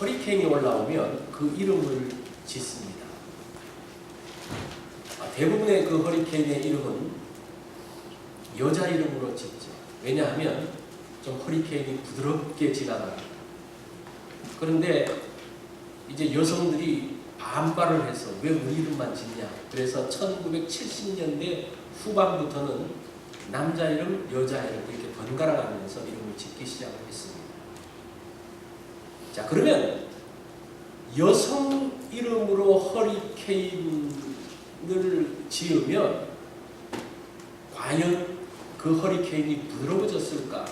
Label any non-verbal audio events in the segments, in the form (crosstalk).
허리케인이 올라오면 그 이름을 짓습니다. 아, 대부분의 그 허리케인의 이름은 여자 이름으로 짓죠. 왜냐하면 좀 허리케인이 부드럽게 지나가요. 그런데 이제 여성들이 반발을 해서 왜 우리 이름만 짓냐. 그래서 1970년대 후반부터는 남자 이름, 여자 이름 이렇게 번갈아 가면서 이름을 짓기 시작을 했습니다. 자, 그러면 여성 이름으로 허리케인을 지으면 과연 그 허리케인이 부드러워졌을까?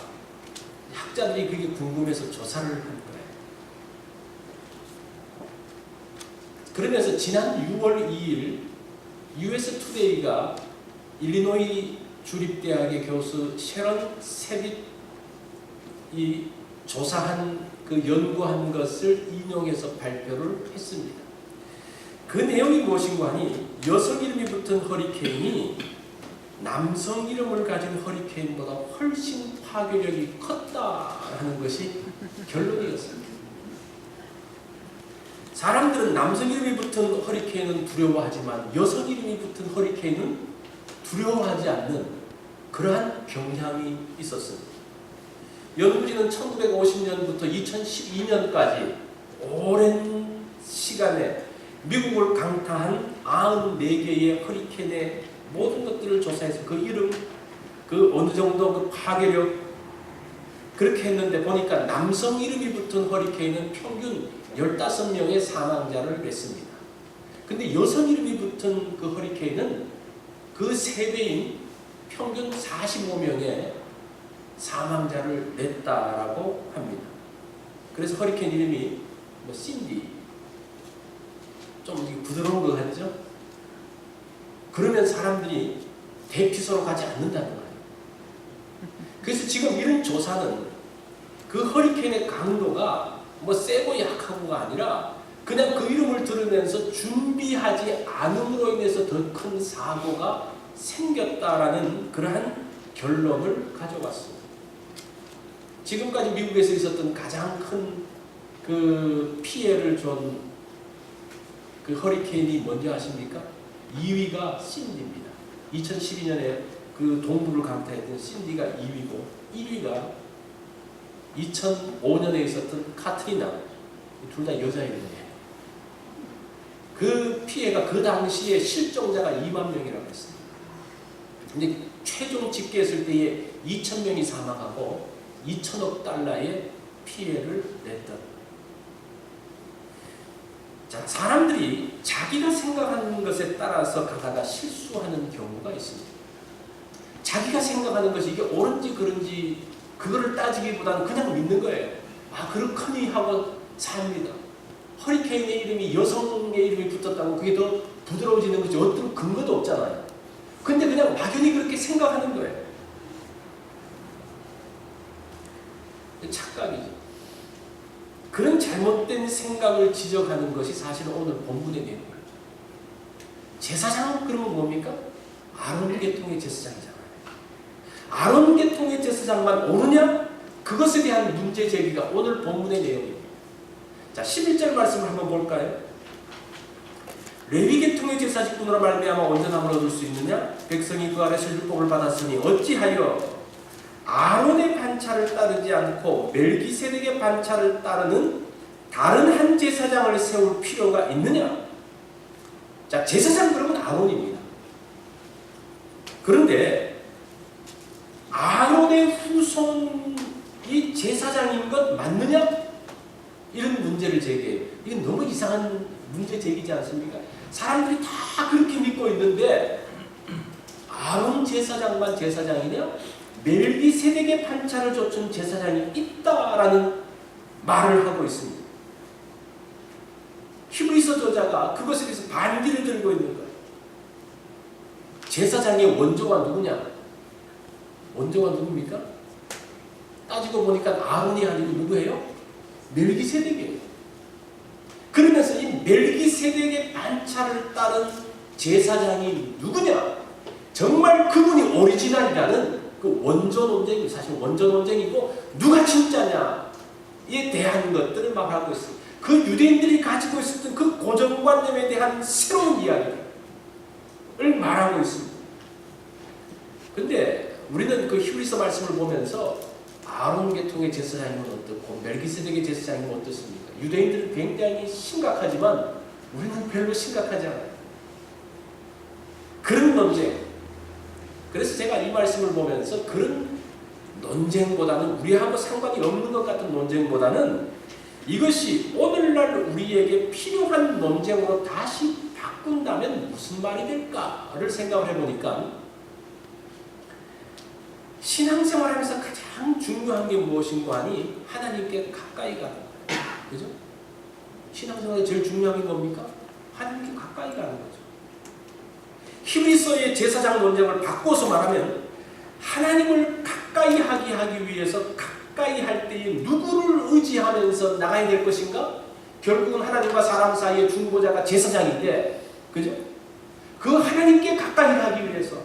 학자들이 그게 궁금해서 조사를 한 거예요. 그러면서 지난 6월 2일 US 투데이가 일리노이 주립대학의 교수 셰런 세빗이 조사한 그 연구한 것을 인용해서 발표를 했습니다. 그 내용이 무엇인가 하니 여성 이름이 붙은 허리케인이 남성 이름을 가진 허리케인보다 훨씬 파괴력이 컸다라는 것이 결론이었습니다. 사람들은 남성 이름이 붙은 허리케인은 두려워하지만 여성 이름이 붙은 허리케인은 두려워하지 않는 그러한 경향이 있었습니다. 연구진은 1950년부터 2012년까지 오랜 시간에 미국을 강타한 94개의 허리케인의 모든 것들을 조사해서 그 이름, 그 어느 정도 그 파괴력 그렇게 했는데 보니까 남성 이름이 붙은 허리케인은 평균 15명의 사망자를 냈습니다. 근데 여성 이름이 붙은 그 허리케인은 그 3배인 평균 45명의 사망자를 냈다라고 합니다. 그래서 허리케인 이름이 뭐 신디 좀 부드러운 것 같죠? 그러면 사람들이 대피소로 가지 않는다는 거예요. 그래서 지금 이런 조사는 그 허리케인의 강도가 뭐 세고 약하고가 아니라 그냥 그 이름을 들으면서 준비하지 않음으로 인해서 더 큰 사고가 생겼다라는 그러한 결론을 가져왔습니다. 지금까지 미국에서 있었던 가장 큰 그 피해를 준 그 허리케인이 뭔지 아십니까? 2위가 신디입니다. 2012년에 그 동부를 강타했던 신디가 2위고 1위가 2005년에 있었던 카트리나 둘 다 여자 이름이에요. 그 피해가 그 당시에 실종자가 2만 명이라고 했습니다. 근데 최종 집계했을 때에 2천 명이 사망하고 2천억 달러의 피해를 냈던. 자, 사람들이 자기가 생각하는 것에 따라서 가다가 실수하는 경우가 있습니다. 자기가 생각하는 것이 이게 옳은지 그른지 그거를 따지기보다는 그냥 믿는 거예요. 아, 그렇거니 하고 삽니다. 허리케인의 이름이 여성의 이름이 붙었다고 그게 더 부드러워지는 것이 어떤 근거도 없잖아요. 근데 그냥 막연히 그렇게 생각하는 거예요. 착각이죠. 그런 잘못된 생각을 지적하는 것이 사실 오늘 본문의 내용이에요. 제사장은 그러면 뭡니까? 아론 계통의 제사장이잖아요. 아론 계통의 제사장만 오느냐? 그것에 대한 문제 제기가 오늘 본문의 내용입니다. 자, 11절 말씀을 한번 볼까요? 레위 계통의 제사 직분으로 말미암아 온전함을 얻을 수 있느냐? 백성이 그 아래서 율법을 받았으니 어찌하여 아론의 반차를 따르지 않고 멜기세덱의 반차를 따르는 다른 한 제사장을 세울 필요가 있느냐? 자, 제사장 그러면 아론입니다. 그런데 아론의 후손이 제사장인 것 맞느냐? 이런 문제를 제기해요. 이건 너무 이상한 문제 제기지 않습니까? 사람들이 다 그렇게 믿고 있는데 아론 제사장만 제사장이냐? 멜기세덱의 판차를 좇은 제사장이 있다라는 말을 하고 있습니다. 히브리서 저자가 그것에 대해서 반기를 들고 있는 거예요. 제사장의 원조가 누구냐? 원조가 누굽니까? 따지고 보니까 아론이 아니고 누구예요? 멜기세덱이에요. 그러면서 이 멜기세덱의 반차를 따른 제사장이 누구냐? 정말 그분이 오리지널이라는 그 원조 논쟁이 사실 원조 논쟁이고 누가 진짜냐에 대한 것들을 막 하고 있습니다. 그 유대인들이 가지고 있었던 그 고정관념에 대한 새로운 이야기를 말하고 있습니다. 근데 우리는 그 히브리서 말씀을 보면서 아론 계통의 제사장이면 어떻고 멜기세덱의 제사장이면 어떻습니까? 유대인들은 굉장히 심각하지만 우리는 별로 심각하지 않아요. 그런 논쟁. 그래서 제가 이 말씀을 보면서 그런 논쟁보다는 우리하고 상관이 없는 것 같은 논쟁보다는 이것이 오늘날 우리에게 필요한 논쟁으로 다시 바꾼다면 무슨 말이 될까를 생각을 해보니까 신앙생활 하면서 가장 중요한 게 무엇인가 하니 하나님께 가까이 가는 거예요. 그죠? 신앙생활에 제일 중요한 게 뭡니까? 하나님께 가까이 가는 거죠. 히브리서의 제사장 논쟁을 바꿔서 말하면 하나님을 가까이 하게 하기 위해서 가까이 할 때에 누구를 의지하면서 나가야 될 것인가? 결국은 하나님과 사람 사이의 중보자가 제사장인데 그죠? 그 하나님께 가까이 가기 위해서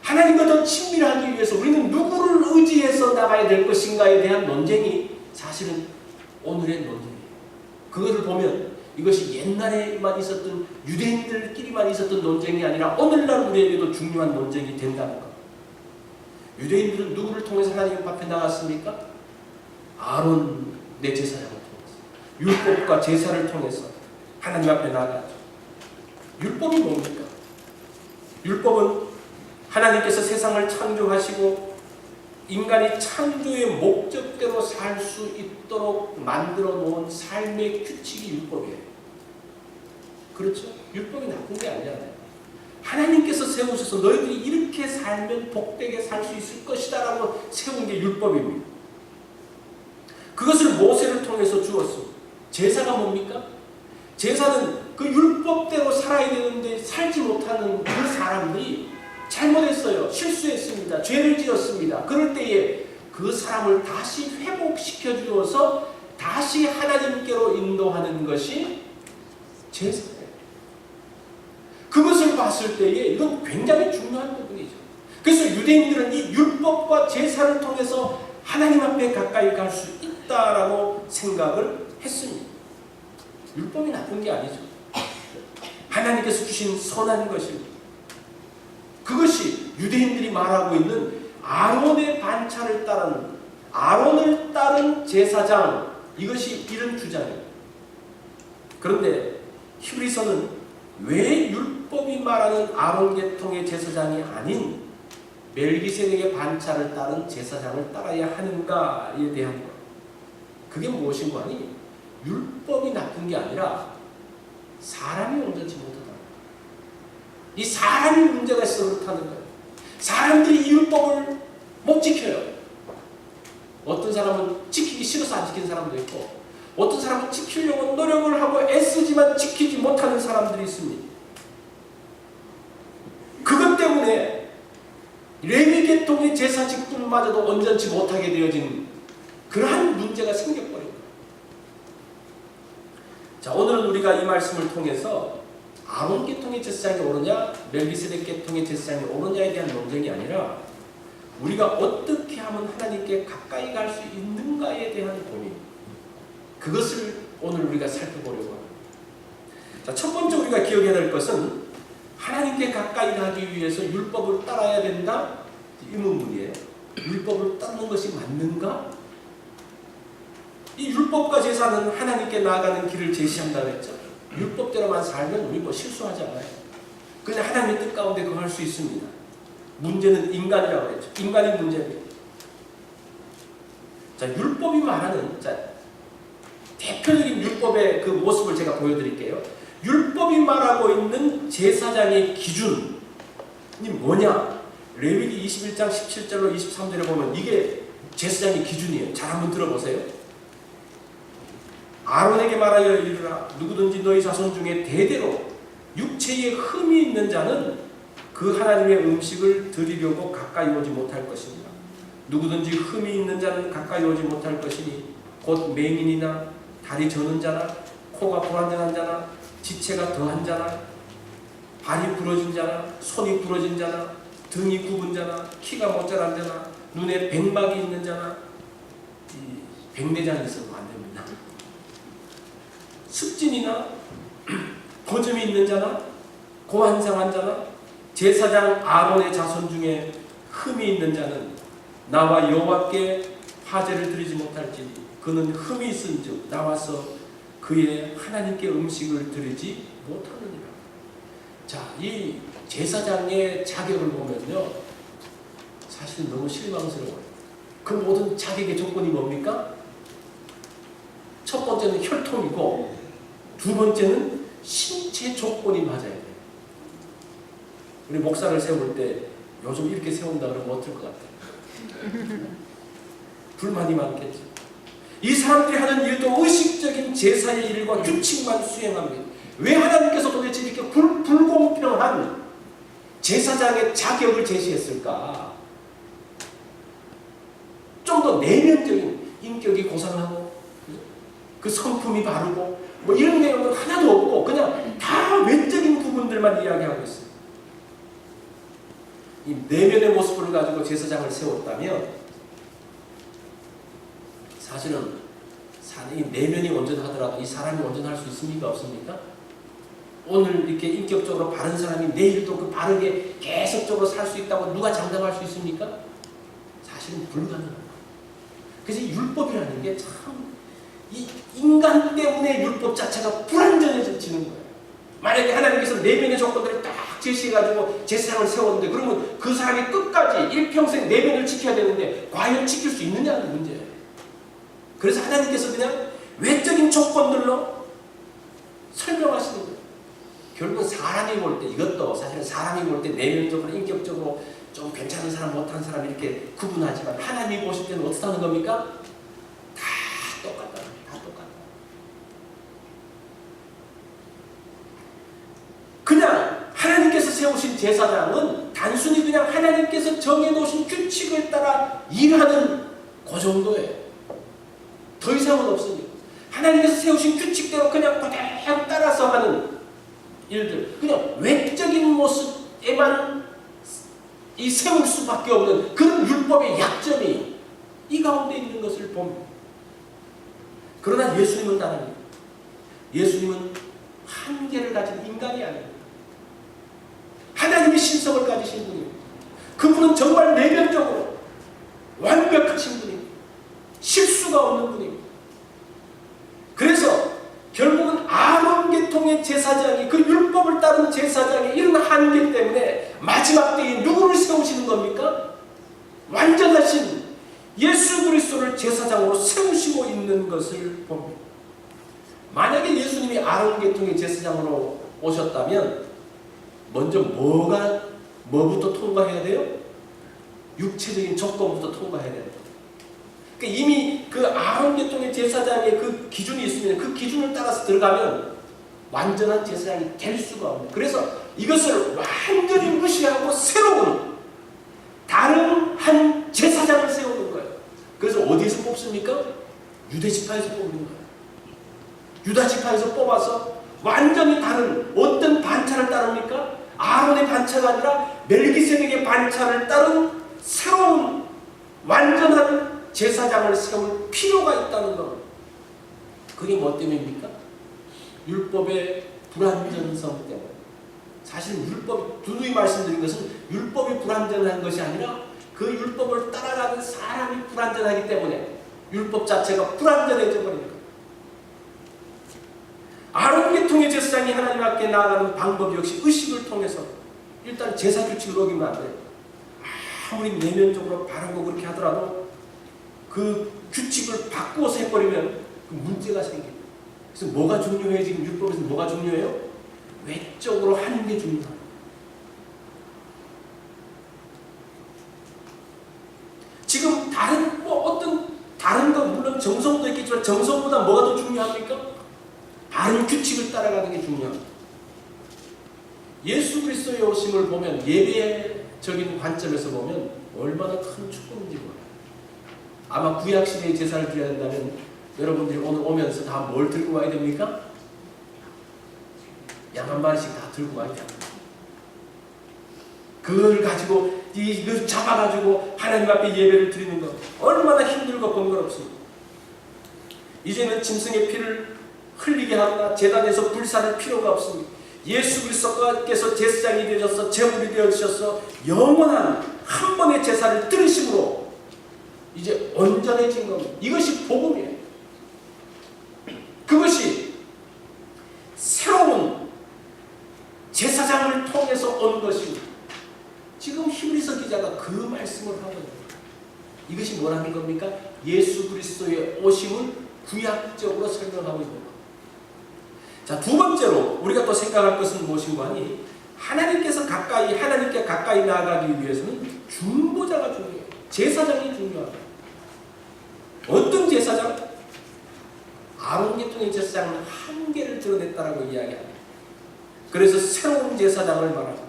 하나님과 더 친밀하기 위해서 우리는 누구를 의지해서 나가야 될 것인가에 대한 논쟁이 사실은 오늘의 논쟁이에요. 그것을 보면 이것이 옛날에만 있었던 유대인들끼리만 있었던 논쟁이 아니라 오늘날 우리에게도 중요한 논쟁이 된다는 것. 유대인들은 누구를 통해서 하나님 앞에 나갔습니까? 아론 내 제사장을 통해서 율법과 제사를 통해서 하나님 앞에 나갔죠. 율법이 뭡니까? 율법은 하나님께서 세상을 창조하시고 인간이 창조의 목적대로 살 수 있도록 만들어 놓은 삶의 규칙이 율법이에요. 그렇죠? 율법이 나쁜 게 아니잖아요. 하나님께서 세우셔서 너희들이 이렇게 살면 복되게 살 수 있을 것이다 라고 세운 게 율법입니다. 그것을 모세를 통해서 주었습니다. 제사가 뭡니까? 제사는 그 율법대로 살아야 되는데 살지 못하는 그 사람들이 잘못했어요. 실수했습니다. 죄를 지었습니다. 그럴 때에 그 사람을 다시 회복시켜 주어서 다시 하나님께로 인도하는 것이 제사예요. 그것을 봤을 때에 이건 굉장히 중요한 부분이죠. 그래서 유대인들은 이 율법과 제사를 통해서 하나님 앞에 가까이 갈 수 있다라고 생각을 했습니다. 율법이 나쁜 게 아니죠. 하나님께서 주신 선한 것입니다. 그것이 유대인들이 말하고 있는 아론의 반차를 따른 아론을 따른 제사장 이것이 이런 주장입니다. 그런데 히브리서는 왜 율법 이 말하는 아론 계통의 제사장이 아닌 멜기세덱의 반차를 따른 제사장을 따라야 하는가에 대한 것. 그게 무엇인가 하니 율법이 나쁜 게 아니라 사람이 온전치 못하다. 이 사람이 문제가 있어 그렇다는 거예요. 사람들이 이 율법을 못 지켜요. 어떤 사람은 지키기 싫어서 안 지키는 사람도 있고 어떤 사람은 지키려고 노력을 하고 애쓰지만 지키지 못하는 사람들이 있습니다. 때문에 레위 계통의 제사 직분마저도 온전치 못하게 되어진 그러한 문제가 생겨버린 거예요. 자, 오늘은 우리가 이 말씀을 통해서 아론 계통의 제사장이 옳으냐, 멜기세덱 계통의 제사장이 옳으냐에 대한 논쟁이 아니라 우리가 어떻게 하면 하나님께 가까이 갈 수 있는가에 대한 고민. 그것을 오늘 우리가 살펴보려고 합니다. 자, 첫 번째 우리가 기억해야 될 것은 하나님께 가까이 가기 위해서 율법을 따라야 된다? 이 문문이에요. 율법을 따르는 것이 맞는가? 이 율법과 제사는 하나님께 나아가는 길을 제시한다고 했죠. 율법대로만 살면 우리 뭐 실수하지 않아요. 그냥 하나님의 뜻 가운데 그거 할수 있습니다. 문제는 인간이라고 했죠. 인간이 문제입니다. 자, 율법이 말하는 자, 대표적인 율법의 그 모습을 제가 보여드릴게요. 율법이 말하고 있는 제사장의 기준이 뭐냐? 레위기 21장 17절로 23절에 보면 이게 제사장의 기준이에요. 잘 한번 들어보세요. 아론에게 말하여 이르라 누구든지 너희 자손 중에 대대로 육체에 흠이 있는 자는 그 하나님의 음식을 드리려고 가까이 오지 못할 것입니다. 누구든지 흠이 있는 자는 가까이 오지 못할 것이니 곧 맹인이나 다리 저는 자나 코가 불안정한 자나 지체가 더한 자나? 발이 부러진 자나? 손이 부러진 자나? 등이 굽은 자나? 키가 모자란 자나? 눈에 백막이 있는 자나? 이 백내장이 있으면 안 됩니다. 습진이나 (clears throat) 거점이 있는 자나? 고환상한 자나? 제사장 아론의 자손 중에 흠이 있는 자는 나와 여호와께 화제를 드리지 못할지니 그는 흠이 있은즉 나와서 그의 하나님께 음식을 드리지 못하느니라. 자, 이 제사장의 자격을 보면요. 사실 너무 실망스러워요. 그 모든 자격의 조건이 뭡니까? 첫 번째는 혈통이고 두 번째는 신체 조건이 맞아야 돼요. 우리 목사를 세울 때 요즘 이렇게 세운다 그러면 어떨 것 같아요? 불만이 많겠죠. 이 사람들이 하는 일도 의식적인 제사의 일과 규칙만 수행합니다. 왜 하나님께서 도대체 이렇게 불, 불공평한 제사장의 자격을 제시했을까? 좀 더 내면적인 인격이 고상하고 그 성품이 바르고 뭐 이런 내용은 하나도 없고 그냥 다 외적인 부분들만 이야기하고 있어요. 이 내면의 모습을 가지고 제사장을 세웠다면 사실은 이 내면이 온전하더라도 이 사람이 온전할 수 있습니까 없습니까? 오늘 이렇게 인격적으로 바른 사람이 내일도 그 바르게 계속적으로 살 수 있다고 누가 장담할 수 있습니까? 사실은 불가능합니다. 그래서 이 율법이라는 게 참 이 인간 때문에 율법 자체가 불완전해지는 거예요. 만약에 하나님께서 내면의 조건들을 딱 제시해가지고 제사장을 세웠는데 그러면 그 사람이 끝까지 일평생 내면을 지켜야 되는데 과연 지킬 수 있느냐는 문제예요. 그래서 하나님께서 그냥 외적인 조건들로 설명하시는 거예요. 결국 사람이 볼 때 이것도 사실은 사람이 볼 때 내면적으로 인격적으로 좀 괜찮은 사람 못한 사람 이렇게 구분하지만 하나님이 보실 때는 어떻게 하는 겁니까? 다 똑같다. 다 똑같다. 그냥 하나님께서 세우신 제사장은 단순히 그냥 하나님께서 정해놓으신 규칙을 따라 일하는 그 정도예요. 더 이상은 없습니다. 하나님께서 세우신 규칙대로 그냥 그대로 따라서 하는 일들, 그냥 외적인 모습에만 이 세울 수밖에 없는 그런 율법의 약점이 이 가운데 있는 것을 봅니다. 그러나 예수님은 다릅니다. 예수님은 한계를 가진 인간이 아닙니다. 하나님의 신성을 가지신 분입니다. 그분은 정말 내면적으로 완벽하신 분입니다. 실수가 없는 분입니다. 그래서 결국은 아론 계통의 제사장이 그 율법을 따르는 제사장의 이런 한계 때문에 마지막 때에 누구를 세우시는 겁니까? 완전하신 예수 그리스도를 제사장으로 세우시고 있는 것을 봅니다. 만약에 예수님이 아론 계통의 제사장으로 오셨다면 먼저 뭐가 뭐부터 통과해야 돼요? 육체적인 조건부터 통과해야 돼요. 그러니까 이미 그 아론 계통의 제사장의 그 기준이 있으면 그 기준을 따라서 들어가면 완전한 제사장이 될 수가 없는. 그래서 이것을 완전히 무시하고 새로운 다른 한 제사장을 세우는 거예요. 그래서 어디서 뽑습니까? 유대 지파에서 뽑는 거예요. 유다 지파에서 뽑아서 완전히 다른 어떤 반차를 따릅니까? 아론의 반차가 아니라 멜기세덱의 반차를 따른 새로운 완전한 제사장을 세울 필요가 있다는 것. 그게 뭐 때문입니까? 율법의 불완전성 때문에. 사실 율법, 두누이 말씀드린 것은 율법이 불완전한 것이 아니라 그 율법을 따라가는 사람이 불완전하기 때문에 율법 자체가 불완전해져 버린 것. 아론 계 통의 제사장이 하나님 앞에 나아가는 방법 역시 의식을 통해서 일단 제사 규칙을 어기면 안 돼요. 아무리 내면적으로 바르고 그렇게 하더라도 그 규칙을 바꾸어서 해버리면 그 문제가 생깁니다. 그래서 뭐가 중요해요? 지금 율법에서 뭐가 중요해요? 외적으로 하는 게 중요합니다. 지금 다른 뭐 어떤 다른 거 물론 정성도 있겠지만 정성보다 뭐가 더 중요합니까? 바른 규칙을 따라가는 게 중요합니다. 예수 그리스도의 오심을 보면 예배적인 관점에서 보면 얼마나 큰 축복인지 몰라요. 아마 구약 시대의 제사를 드려야 된다면 여러분들이 오늘 오면서 다 뭘 들고 와야 됩니까? 양 한 마리씩 다 들고 와야 돼요. 그걸 가지고 이걸 잡아가지고 하나님 앞에 예배를 드리는 것 얼마나 힘들고 번거롭습니까? 이제는 짐승의 피를 흘리게 하거나 재단에서 불사를 필요가 없습니다. 예수 그리스도께서 제사장이 되셔서 제물이 되어주셔서 영원한 한 번의 제사를 들으심으로 이제 온전해진 겁니다. 이것이 복음이에요. 그것이 새로운 제사장을 통해서 온 것입니다. 지금 히브리서 기자가 그 말씀을 하고 있는 거예요. 이것이 뭐라는 겁니까? 예수 그리스도의 오심을 구약적으로 설명하고 있는. 자, 두 번째로 우리가 또 생각할 것은 무엇인고 하니 하나님께서 가까이 하나님께 가까이 나아가기 위해서는 중보자가 중요해요. 제사장이 중요합니다. 어떤? 아론 계통의 제사장은 한계를 드러냈다라고 이야기합니다. 그래서 새로운 제사장을 말합니다.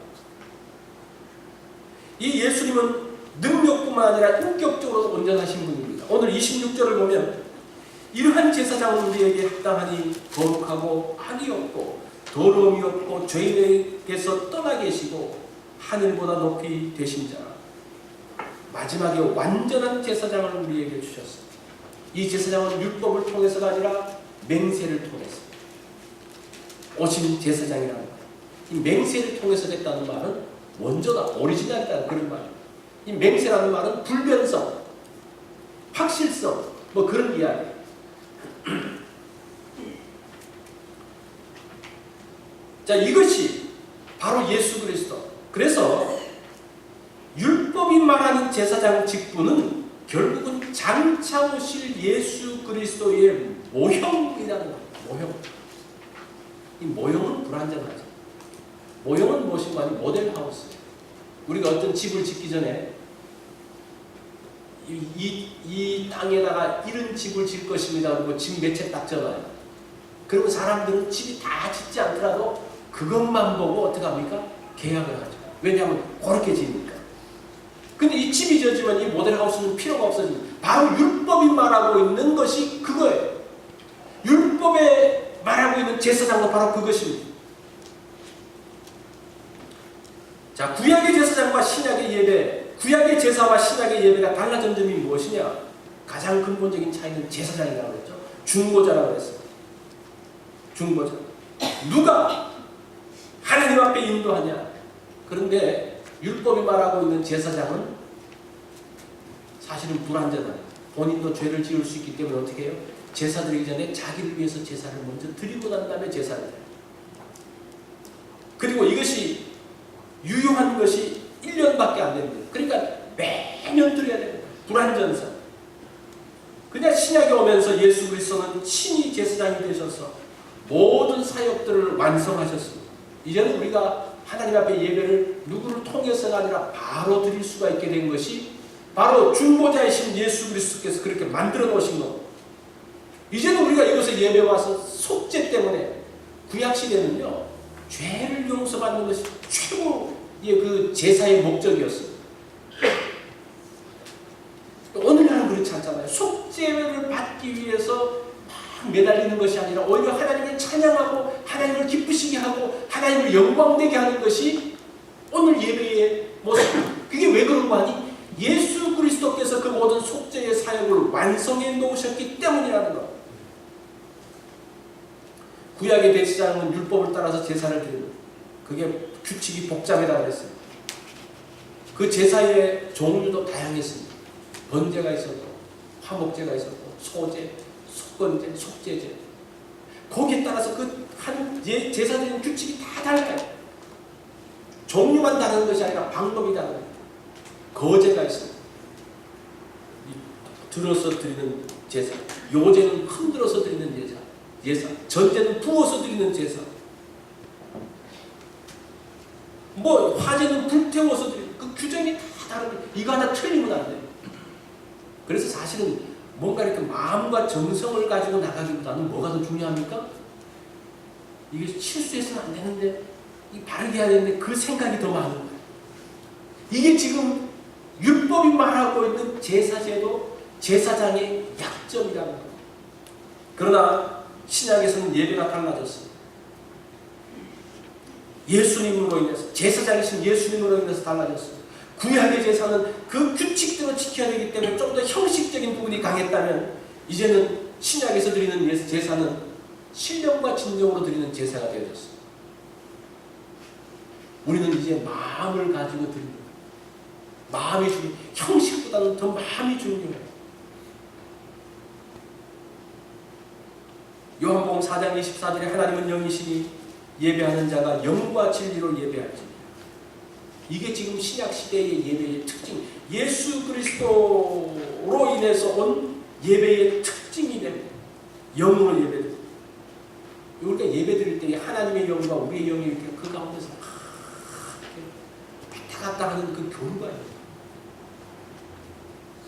이 예수님은 능력뿐만 아니라 인격적으로 온전하신 분입니다. 오늘 26절을 보면 이러한 제사장은 우리에게 합당하니 거룩하고 악이 없고 더러움이 없고 죄인에게서 떠나 계시고 하늘보다 높이 되신 자 마지막에 완전한 제사장을 우리에게 주셨습니다. 이 제사장은 율법을 통해서가 아니라 맹세를 통해서 오신 제사장이라는 거예요. 이 맹세를 통해서 됐다는 말은 원조다, 오리지널이다 그런 말이에요. 이 맹세라는 말은 불변성, 확실성, 뭐 그런 이야기. (clears throat) 자, 이것이 바로 예수 그리스도. 그래서 율법이 말하는 제사장 직분은 결국은 장차 오실 예수 그리스도의 모형이라는 거예요. 모형. 이 모형은 불완전하죠. 모형은 무엇인가 하면 모델하우스. 우리가 어떤 집을 짓기 전에 이, 이, 이 땅에다가 이런 집을 질 것입니다. 그리고 집 매체 딱 적어요. 그리고 사람들은 집이 다 짓지 않더라도 그것만 보고 어떻게 합니까? 계약을 하죠. 왜냐하면 그렇게 지니까. 근데 이 집이 져지면 이 모델하우스는 필요가 없어집니다. 바로 율법이 말하고 있는 것이 그거예요. 율법에 말하고 있는 제사장도 바로 그것입니다. 자, 구약의 제사장과 신약의 예배, 구약의 제사와 신약의 예배가 달라진 점이 무엇이냐? 가장 근본적인 차이는 제사장이라고 그랬죠. 중보자라고 그랬어요. 중보자. 누가 하나님 앞에 인도하냐? 그런데 율법이 말하고 있는 제사장은 사실은 불완전한 본인도 죄를 지을 수 있기 때문에 어떻게 해요? 제사 드리기 전에 자기를 위해서 제사를 먼저 드리고 난 다음에 제사를 드려요. 그리고 이것이 유효한 것이 1년밖에 안 됩니다. 그러니까 매년 드려야 됩니다. 불완전사. 그냥 신약에 오면서 예수 그리스도는 친히 제사장이 되셔서 모든 사역들을 완성하셨습니다. 이제는 우리가 하나님 앞에 예배를 누구를 통해서가 아니라 바로 드릴 수가 있게 된 것이 바로 중보자이신 예수 그리스도께서 그렇게 만들어 놓으신 것. 이제는 우리가 이곳에 예배 와서 속죄 때문에 구약 시대는요 죄를 용서받는 것이 최고의 그 제사의 목적이었어요. 오늘날은 그렇지 않잖아요. 속죄를 받기 위해서 막 매달리는 것이 아니라 오히려 하나님을 찬양하고 하나님을 기쁘시게 하고 하나님을 영광되게 하는 것이 오늘 예배의 모습. 그게 왜 그런 거 아니? 예수 그리스도께서 그 모든 속죄의 사역을 완성해 놓으셨기 때문이라는 것. 구약의 대제사장은 율법을 따라서 제사를 드리는 그게 규칙이 복잡하다고 그랬어요. 그 제사의 종류도 다양했습니다. 번제가 있었고 화목제가 있었고 소제, 속건제, 속제제 거기에 따라서 그 한 제사 드리는 규칙이 다 달라요. 종류만 다른 것이 아니라 방법이 다른 거제가 있습니다. 들어서 드리는 제사, 요제는 흔들어서 드리는 제사, 제사, 전제는 부어서 드리는 제사. 뭐 화제는 불태워서 드리는 그 규정이 다 다른데 이거 하나 틀리면 안 돼요. 그래서 사실은 뭔가 이렇게 마음과 정성을 가지고 나가기보다는 뭐가 더 중요합니까? 이게 실수해서는 안 되는데 이 바르게 해야 되는데 그 생각이 더 많은 거예요. 이게 지금 율법이 말하고 있는 제사제도 제사장의 약점이라는 거예요. 그러나 신약에서는 예배가 달라졌습니다. 예수님으로 인해서 제사장이신 예수님으로 인해서 달라졌습니다. 구약의 제사는 그 규칙대로 지켜야 되기 때문에 좀 더 형식적인 부분이 강했다면 이제는 신약에서 드리는 제사는 신령과 진정으로 드리는 제사가 되어졌어요. 우리는 이제 마음을 가지고 드리는 거예요. 마음이 중요 형식보다는 더 마음이 중요해요. 요한복음 4장 24절에 하나님은 영이시니 예배하는 자가 영과 진리로 예배할지 이게 지금 신약 시대의 예배의 특징 예수 그리스도로 인해서 온 예배의 특징이 됩니다. 영으로 예배 드립니다. 우리가 예배 드릴 때 하나님의 영과 우리의 영이 이렇게 그 가운데서 왔다 갔다 하는 그 교류가 있어요.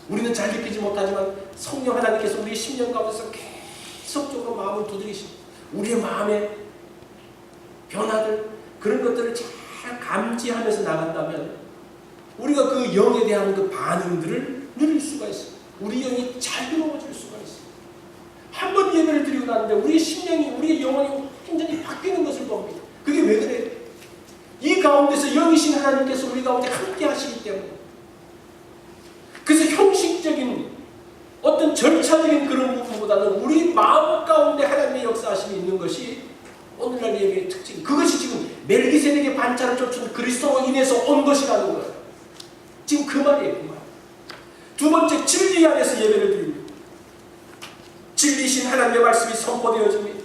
우리는 잘 느끼지 못하지만 성령 하나님께서 우리의 심령 가운데서 계속적으로 마음을 두드리시고 우리의 마음의 변화들 그런 것들을 잘 감지하면서 나간다면 우리가 그 영에 대한 그 반응들을 누릴 수가 있어요. 우리 영이 자유로워질 수가 있어요. 한 번 예배를 드리고 나는데 우리의 심령이 우리의 영혼이 완전히 바뀌는 것을 봅니다. 그게 왜 그래요? 이 가운데서 영이신 하나님께서 우리 가운데 함께 하시기 때문에 그래서 형식적인 어떤 절차적인 그런 부분보다는 우리 마음 가운데 하나님의 역사하심이 있는 것이 오늘날 예배의 특징. 그것이 지금 멜기세덱의 반차를 쫓은 그리스도로 인해서 온 것이라는 거예요. 지금 그 말이에요. 그 말. 두 번째 진리 안에서 예배를 드립니다. 진리신 하나님의 말씀이 선포되어집니다.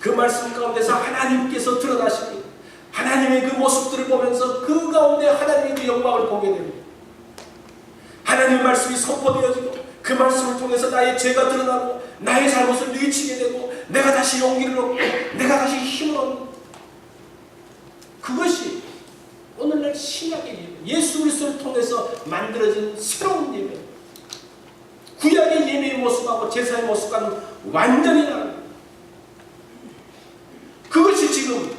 그 말씀 가운데서 하나님께서 드러나십니다. 하나님의 그 모습들을 보면서 그 가운데 하나님의 그 영광을 보게 됩니다. 하나님의 말씀이 선포되어지고 그 말씀을 통해서 나의 죄가 드러나고 나의 잘못을 뉘치게 되고 내가 다시 용기를 얻고 내가 다시 힘을 얻는 그것이 오늘날 신약의 예배 예수 그리스도를 통해서 만들어진 새로운 예배 구약의 예배의 모습하고 제사의 모습과는 완전히 다릅니다. 그것이 지금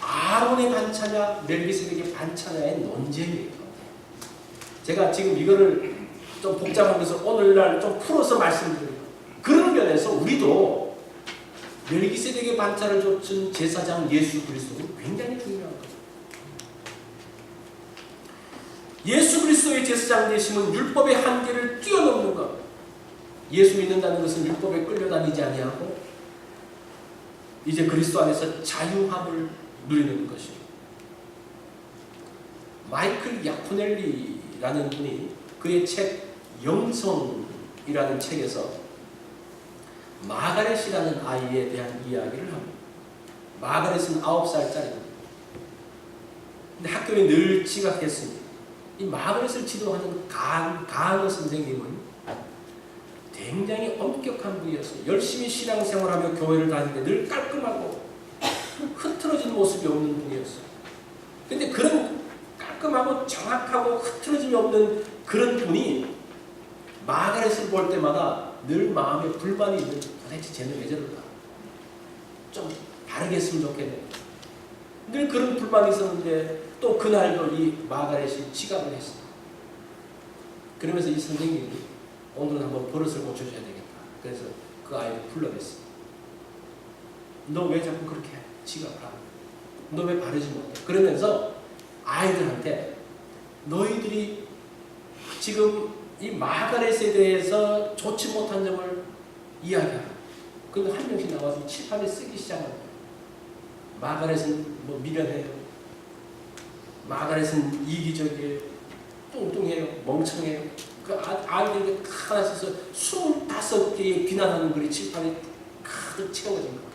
아론의 반차냐 멜기세덱의 반차냐의 논쟁이에요. 제가 지금 이거를 좀 복잡하면서 오늘날 좀 풀어서 말씀드려요. 그런 면에서 우리도 멜기세덱의 반차를 쫓은 제사장 예수 그리스도는 굉장히 중요한 거예요. 예수 그리스도의 제사장 되심은 율법의 한계를 뛰어넘는 것. 예수 믿는다는 것은 율법에 끌려다니지 아니하고 이제 그리스도 안에서 자유함을 누리는 것입니다. 마이클 야코넬리라는 분이 그의 책 영성이라는 책에서 마가렛이라는 아이에 대한 이야기를 합니다. 마가렛은 9살짜리입니다. 근데 학교에 늘 지각했습니다. 이 마가렛을 지도하는 간, 간호 선생님은 굉장히 엄격한 분이었어요. 열심히 신앙생활하며 교회를 다니는데 늘 깔끔하고 흐트러진 모습이 없는 분이었어요. 근데 그런 깔끔하고 정확하고 흐트러짐이 없는 그런 분이 마가렛을 볼 때마다 늘 마음에 불만이 있는 도대체 쟤는 왜 저럴까? 좀 다르게 했으면 좋겠네. 늘 그런 불만이 있었는데 또 그날도 이 마가렛이 지각을 했어. 그러면서 이 선생님이 오늘 한번 버릇을 고쳐줘야 되겠다. 그래서 그 아이를 불러냈어. 너 왜 자꾸 그렇게 지각을 하고? 너왜 바르지 못해? 그러면서 아이들한테 너희들이 지금 이 마가렛에 대해서 좋지 못한 점을 이야기하라. 근데 한 명씩 나와서 칠판에 쓰기 시작합니다. 마가렛은 뭐 미련해요. 마가렛은 이기적이에요. 뚱뚱해요. 멍청해요. 그 아- 아이들이 하나씩 스물다섯 개의 비난하는 글이 칠판에 가득 채워진 거예요.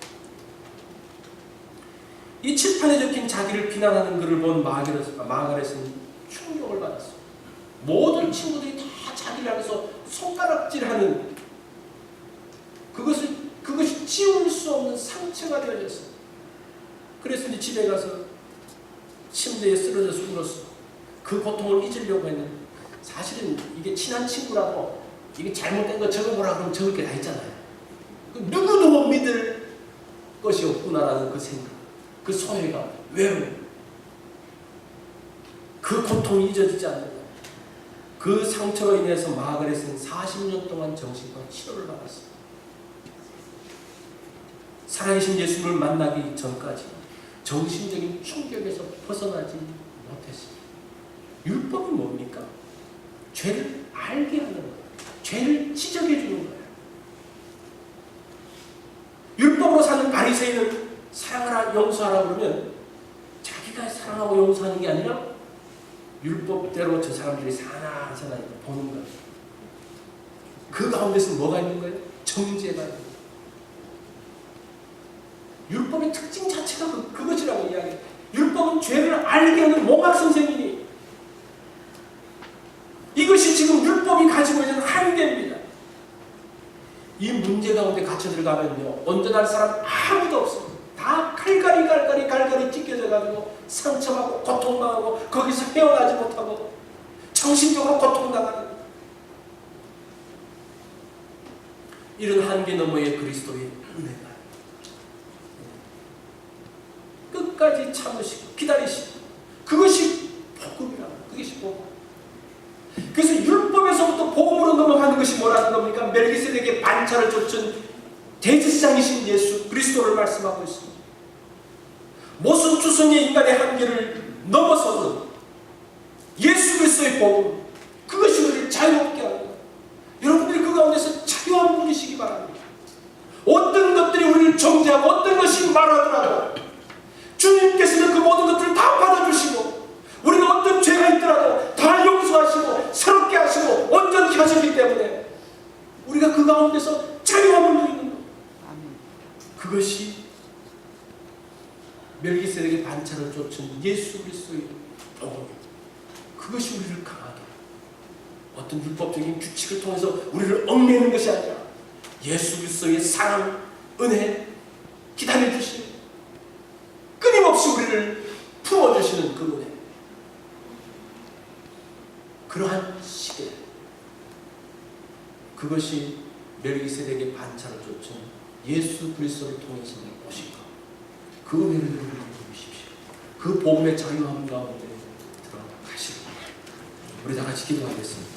이 칠판에 적힌 자기를 비난하는 글을 본 마가렛, 마가렛은 충격을 받았어요. 모든 친구들이 다 자기를 향해서 손가락질하는 그것을 그것이 지울 수 없는 상처가 되어졌어요. 그래서 이제 집에 가서 침대에 쓰러져서 울었어. 그 고통을 잊으려고 했는데 사실은 이게 친한 친구라도 이게 잘못된 거 적어보라 그러면 적을 게 다 있잖아요. 그 누구도 못 믿을 것이 없구나라는 그 생각, 그 소외감, 외로움, 그 고통이 잊어지지 않는. 그 상처로 인해서 마가렛은 40년 동안 정신과 치료를 받았어요. 살아계신 예수님을 만나기 전까지 정신적인 충격에서 벗어나지 못했습니다. 율법이 뭡니까? 죄를 알게 하는 거예요. 죄를 지적해 주는 거예요. 율법으로 사는 바른 바리새인은 사랑하라 용서하라 그러면 자기가 사랑하고 용서하는 게 아니라 율법대로 저 사람들이 사나 사나 보는 거예요. 그 가운데서 뭐가 있는 거예요? 정죄가 있는 거예요. 율법의 특징 자체가 그, 그것이라고 이야기해요. 율법은 죄를 알게 하는 몽학 선생님이 이것이 지금 율법이 가지고 있는 한계입니다. 이 문제 가운데 갇혀 들어가면요 온전한 사람 아무도 없어요. 다 갈갈이 갈갈이 갈갈이 찢겨져 가지고 상처받고 고통당하고 거기서 헤어나지 못하고 정신적으로 고통당하는 이런 한계 너머에 그리스도의 은혜가 끝까지 참으시고 기다리시고 그것이 복음이라고 그것이 복음 그래서 율법에서부터 복음으로 넘어가는 것이 뭐라는 겁니까? 멜기세덱의 반차를 쫓은 대제사장이신 예수 그리스도를 말씀하고 있습니다. 모순 주성의 인간의 한계를 넘어서는 예수 그리스도의 복음 그것이 우리를 자유롭게 합니다. 여러분들이 그 가운데서 자유한 분이시기 바랍니다. 어떤 것들이 우리를 정죄하고 어떤 것이 말하더라도 주님께서는 그 모든 것들을 다 받아주시고 우리가 어떤 죄가 있더라도 다 용서하시고 새롭게 하시고 온전케 하셨기 때문에 우리가 그 가운데서 자유함을 누리는 것 그것이 멜기세덱의 반차를 쫓은 예수 그리스도의 복음입니다. 그것이 우리를 강하게 어떤 율법적인 규칙을 통해서 우리를 얽매는 것이 아니라 예수 그리스도의 사랑, 은혜 기다려 주시는 끊임없이 우리를 품어 주시는 그 은혜 그러한 시대 그것이 멜기세덱의 반차를 쫓은 예수 그리스도를 통해서 오신 것. 그 은혜를. 그 복음의 자유함 가운데 들어가시고 우리 다 같이 기도하겠습니다.